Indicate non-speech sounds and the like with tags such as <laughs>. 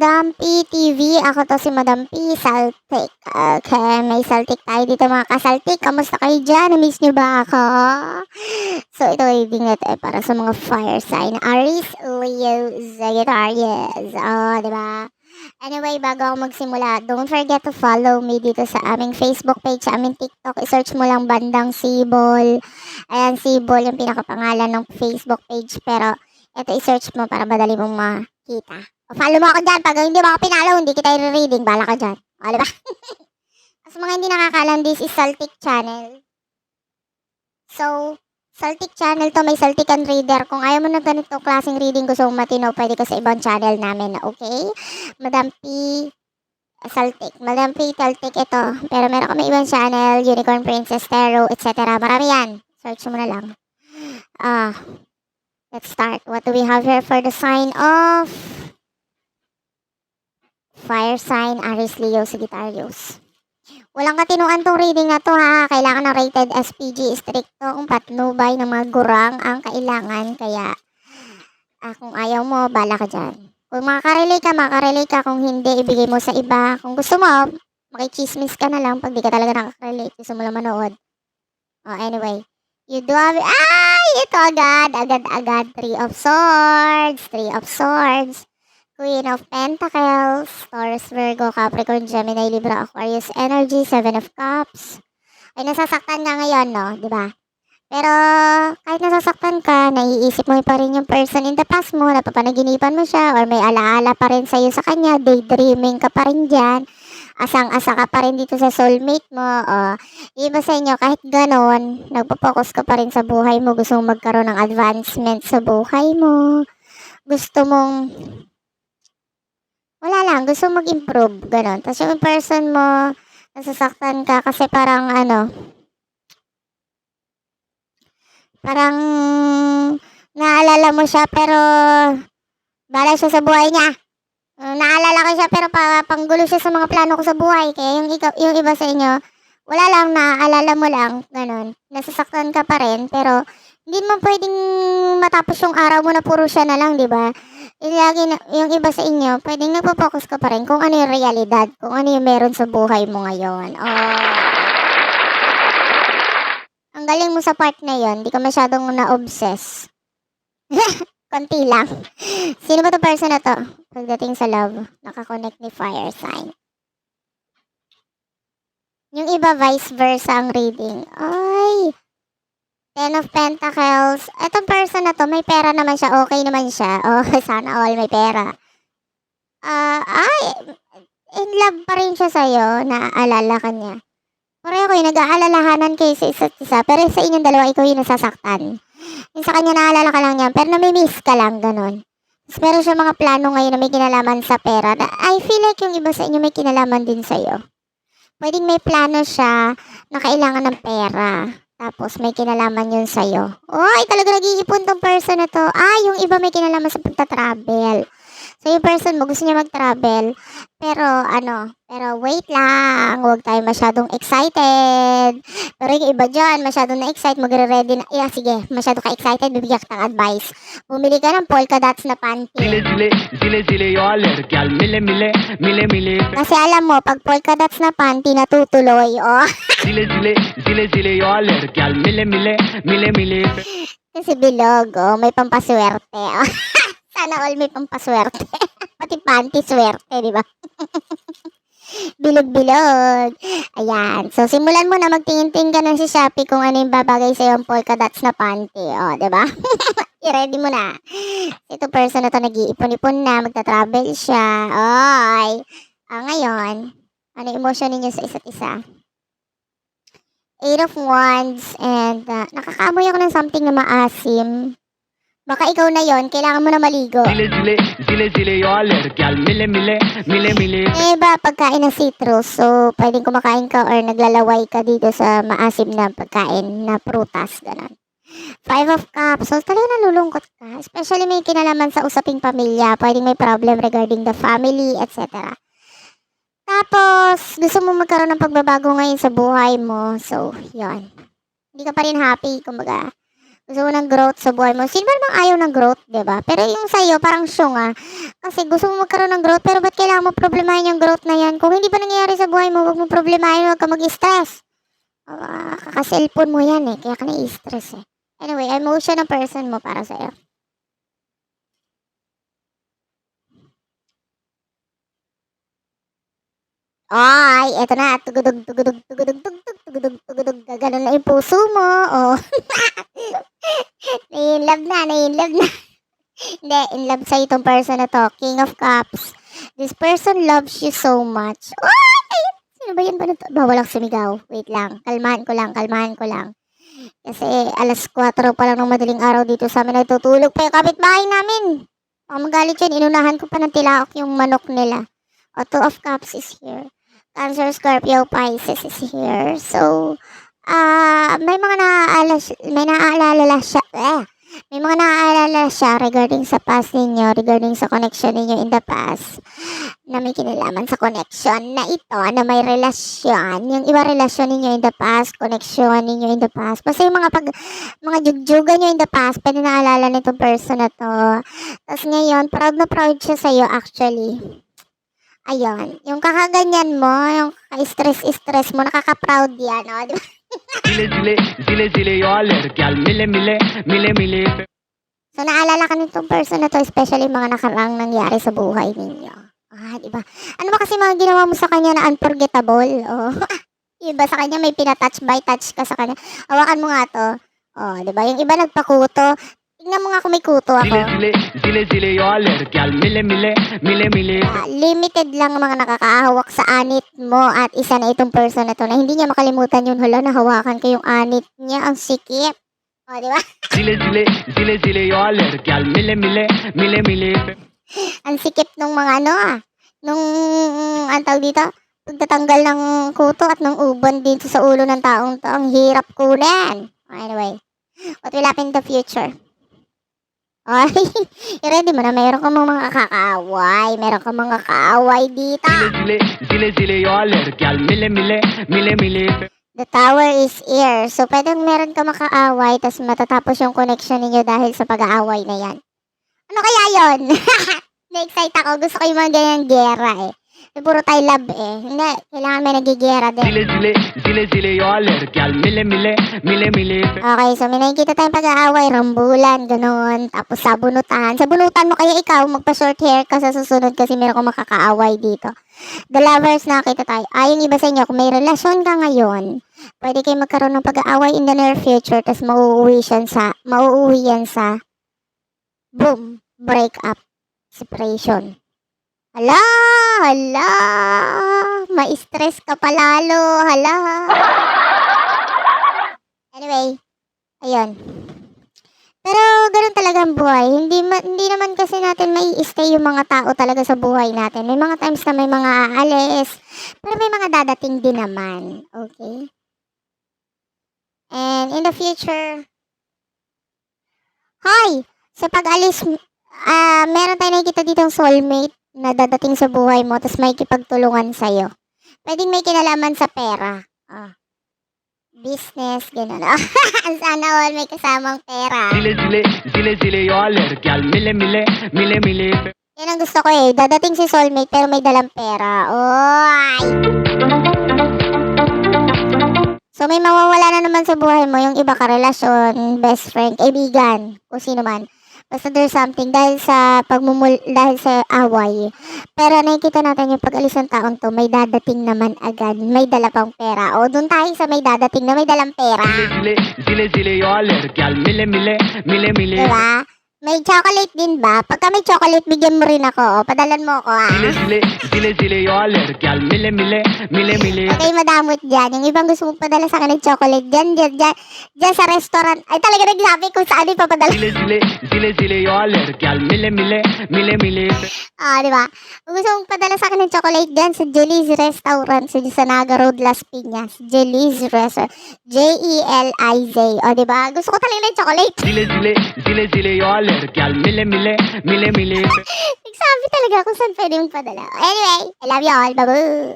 Madam P TV. Ako to si Madam P Saltik. Okay, may saltik tayo dito mga kasaltik. Kamusta kayo dyan? Miss niyo ba ako? So, ito reading na to eh, para sa mga fire sign. Aries, Leo, Sagittarius. Oh, di ba? Anyway, bago ako magsimula, don't forget to follow me dito sa aming Facebook page, sa aming TikTok. I-search mo lang bandang Sibol. Ayan, Sibol yung pinakapangalan ng Facebook page. Pero, ito i-search mo para madali mong makita. Follow mo ako dyan. Pag hindi mo ako pinalo, hindi kita i-reading. Bala ka dyan. O, diba? Sa mga hindi nakakalam, this is Celtic Channel. So, Celtic Channel to, may Celtican Reader. Kung ayaw mo na ganito klaseng reading, gusto mong matino, pwede ka sa ibang channel namin, okay? Madam P, Celtic. Madam P, Celtic ito. Pero meron kami ibang channel, Unicorn Princess, Tarot, etc. Marami yan. Search mo na lang. Ah, let's start. What do we have here for the sign of fire sign, Aries, Leo, Sagittarius? Walang katinuan tong reading na to ha. Kailangan ng rated SPG stricto kung patnubay ng mga gurang ang kailangan. Kaya ah, kung ayaw mo, bala ka dyan. Kung makakarelate ka, makakarelate ka. Kung hindi, ibigay mo sa iba. Kung gusto mo, makichismis ka na lang pag di ka talaga nakakarelate. Gusto mo lang manood. Oh, anyway. You do have... Ay! Ito agad. Agad-agad. Three of Swords. Three of Swords. Queen of Pentacles, Taurus, Virgo, Capricorn, Gemini, Libra, Aquarius, Energy, Seven of Cups. Ay, nasasaktan ka ngayon, no? Ba? Pero, kahit nasasaktan ka, naiisip mo pa rin yung person in the past mo, napapanaginipan mo siya, or may alaala pa rin sa'yo sa kanya, daydreaming ka pa rin dyan, asang-asa ka pa rin dito sa soulmate mo, o, iba sa inyo, kahit ganon, nagpo-focus ka pa rin sa buhay mo, gusto mong magkaroon ng advancement sa buhay mo, gusto mong wala lang, gusto mag-improve, gano'n. Tapos yung person mo, nasasaktan ka kasi parang ano, parang naalala mo siya pero bala siya sa buhay niya. Uh, naalala ko siya pero pa, panggulo siya sa mga plano ko sa buhay. Kaya yung, ikaw, yung iba sa inyo, wala lang, naaalala mo lang, gano'n. Nasasaktan ka pa rin, pero hindi mo pwedeng matapos yung araw mo na puro siya na lang, di ba? Yung, lagi na, yung iba sa inyo, pwedeng nagpo-focus ka pa rin kung ano yung realidad, kung ano yung meron sa buhay mo ngayon. Oh. Ang galing mo sa part na yon, di ka masyadong na-obsess. <laughs> Konti lang. Sino ba to person na to? Pagdating sa love, nakakonect ni fire sign. Yung iba vice versa ang reading. Ay, Ten of Pentacles. Etong person na to, may pera naman siya. Okay naman siya. <laughs> Oh, sana all may pera. Ah, ay, in love pa rin siya sa'yo. Naaalala ka niya. Pareho kayo, nag-aalalahanan kayo sa isa't isa. Pero sa inyong dalawa, ikaw yung nasasaktan. Yung sa kanya, naalala ka lang niya. Pero nami-miss ka lang, ganun. Tapos meron siya mga plano ngayon na may kinalaman sa pera. Na, I feel like yung iba sa inyo may kinalaman din sa'yo. Pwedeng may plano siya na kailangan ng pera. Tapos may kinalaman yun sa'yo. Oy, talaga nag-iipon tong person na to. Ah, yung iba may kinalaman sa pagta-travel. So yung person mo gusto niya mag-travel. Pero ano, pero wait lang. Huwag tayo masyadong excited. Pero yung iba dyan, masyadong na-excite, magre-ready na. Yeah, sige, masyado ka-excited, bibigyan kita ng advice. Bumili ka ng polka dots na panty. zile zile zile zile yo alerg al mile mile mile mile Kasi alam mo, pag polka dots na panty, natutuloy. Oh. <laughs> zile zile zile zile yo alerg al mile mile mile mile Kasi bilog, oh, may pampaswerte. Oh. <laughs> Sana all may pampaswerte. <laughs> Pati panty swerte, di ba? <laughs> Bilog-bilog. Ayan. So, simulan mo na magtingin-tingin ka na sa Shopee kung ano yung babagay sa yung polka dots na panty. O, di ba? I-ready mo na. Ito person na to nag-iipon-ipon na, magta-travel siya. Oy. Ah, ngayon, ano yung emotion ninyo sa isa't isa? Eight of Wands and uh, nakakaamoy ako ng something na maasim. Baka ikaw na yon, kailangan mo na maligo. zile zile zile zile yo alerg al mile mile mile mile Eh ba, pagkain ng citrus, so pwedeng kumakain ka or naglalaway ka dito sa maasim na pagkain na prutas, ganun. Five of Cups, so talaga nalulungkot ka. Especially may kinalaman sa usaping pamilya, pwedeng may problem regarding the family, etc. Tapos, gusto mo magkaroon ng pagbabago ngayon sa buhay mo, so, yon Hindi ka pa rin happy, kumbaga. Gusto mo ng growth sa buhay mo. Sino ba namang ayaw ng growth, ba? Pero yung sa'yo, parang syunga. Kasi gusto mo magkaroon ng growth, pero ba't kailangan mo problemahin yung growth na yan? Kung hindi pa nangyayari sa buhay mo, huwag mo problemahin, huwag ka mag-stress. Uh, kaka-cellphone mo yan eh, kaya ka na-stress eh. Anyway, emotion ng person mo para sa'yo. Ay, eto na. Tugudug, tugudug, tugudug, tugudug, tugudug, tugudug. Gaganon na yung puso mo. Oh. <laughs> nai-love na, nai-love na. Hindi, in love sa itong person na to. King of Cups. This person loves you so much. Ay! Sino ba yan ba na? Bawal ako sumigaw. Wait lang. Kalmahan ko lang, kalmahan ko lang. Kasi alas 4 pa lang ng madaling araw dito sa amin. Nagtutulog pa yung kapitbahay namin. Baka magalit yun. Inunahan ko pa ng tilaok yung manok nila. O, two of cups is here. Cancer, Scorpio, Pisces is here. So, ah may mga naaalala, may naaalala siya, eh, may mga naaalala siya regarding sa past ninyo, regarding sa connection ninyo in the past, na may kinalaman sa connection na ito, na may relasyon, yung iba relasyon ninyo in the past, connection ninyo in the past. Basta yung mga pag, mga jugjugan nyo in the past, pwede naalala nitong person na to. Tapos ngayon, proud na proud siya sa'yo actually ayun, yung kakaganyan mo, yung stress-stress mo, nakaka-proud yan, no? Di ba? zile zile, zile zile, yo alergyal, mile mile, mile mile. So, naalala ka nitong person na to, especially mga nakarang nangyari sa buhay ninyo. Ah, di ba? Ano ba kasi mga ginawa mo sa kanya na unforgettable? Oh. <laughs> iba sa kanya may pinatouch by touch ka sa kanya. Hawakan mo nga to. Oh, 'di ba? Yung iba nagpakuto, Tingnan mo nga kung may kuto ako. Zile, zile, zile, zile, Gal, mile, mile, mile, mile. Uh, limited lang mga nakakahawak sa anit mo at isa na itong person na to na hindi niya makalimutan yun. Hala, nahawakan ko yung anit niya. Ang sikip. O, oh, di ba? <laughs> zile, zile, zile, zile, zile, Gal, mile, mile, mile, mile. Ang sikip nung mga ano ah. Nung, ang tawag dito, pagtatanggal ng kuto at ng uban dito sa ulo ng taong to. Ang hirap kunin. Anyway, what will happen in the future? Ay, <laughs> ready mo na. Meron ka mga kakaaway. Meron ka mga kaaway dito. Zile, zile, zile, yoler, mile, mile, mile, mile. The tower is here. So, pwedeng meron ka makaaway, tapos matatapos yung connection ninyo dahil sa pag-aaway na yan. Ano kaya yon? <laughs> Na-excite ako. Gusto ko yung mga ganyang gera eh. Eh, puro Thai love eh. Hindi, kailangan may nagigera din. Zile, zile, zile, zile, yo, alergyal. Mile, mile, mile, mile. Okay, so may nakikita tayong pag-aaway, rambulan, ganun. Tapos sabunutan. Sabunutan mo kaya ikaw, magpa-short hair ka sa susunod kasi meron kong makakaaway dito. The lovers, nakita tayo. Ah, Ayong iba sa inyo, kung may relasyon ka ngayon, pwede kayo magkaroon ng pag-aaway in the near future, tapos mauuwi, siya sa, mauuwi yan sa boom, break up, separation. Hala, hala, ma-stress ka palalo, hala. Anyway, ayun. Pero ganun talaga ang buhay. Hindi, ma- hindi naman kasi natin may stay yung mga tao talaga sa buhay natin. May mga times na may mga aalis. Pero may mga dadating din naman. Okay? And in the future, Hi! Sa pag-alis, ah meron tayo nakikita dito soulmate na dadating sa buhay mo tapos may kipagtulungan sa'yo. Pwedeng may kinalaman sa pera. Oh. Business, gano'n. <laughs> Sana all may kasamang pera. Zile, zile, zile, zile, yo alergyal. Mile, mile, mile, mile. Yan ang gusto ko eh. Dadating si soulmate pero may dalang pera. Oy! So may mawawala na naman sa buhay mo yung iba ka relasyon, best friend, kaibigan, kung sino man. Basta there's something dahil sa pagmumul dahil sa away. Pero nakikita natin yung pag-alis ng taong to, may dadating naman agad. May dala pang pera. O doon tayo sa may dadating na may dalang pera. Zile zile zile yo alergyal mile mile mile mile. Diba? May chocolate din ba? Pagka may chocolate, bigyan mo rin ako. O, padalan mo ako, ah. Zile, zile, zile, zile, yo, aler, mile, mile, mile, mile. Okay, madamot dyan. Yung ibang gusto mong padala sa akin ng chocolate, dyan, dyan, dyan, dyan sa restaurant. Ay, talaga nagsabi kung saan ipapadala. Zile, zile, zile, zile, yo, aler, gyal, mile, mile, mile, mile. Ah, di ba? Kung gusto mong padala sa akin ng chocolate dyan sa Jelly's Restaurant sa Sanaga Road, Las Piñas. Jelly's Restaurant. J-E-L-I-Z. O, di ba? Gusto ko talaga ng chocolate. Zile, zile, zile, zile, yo, Killer gal, mile mile, mile mile. Nagsabi talaga kung saan pwede mong padala. Anyway, I love you all. Babu!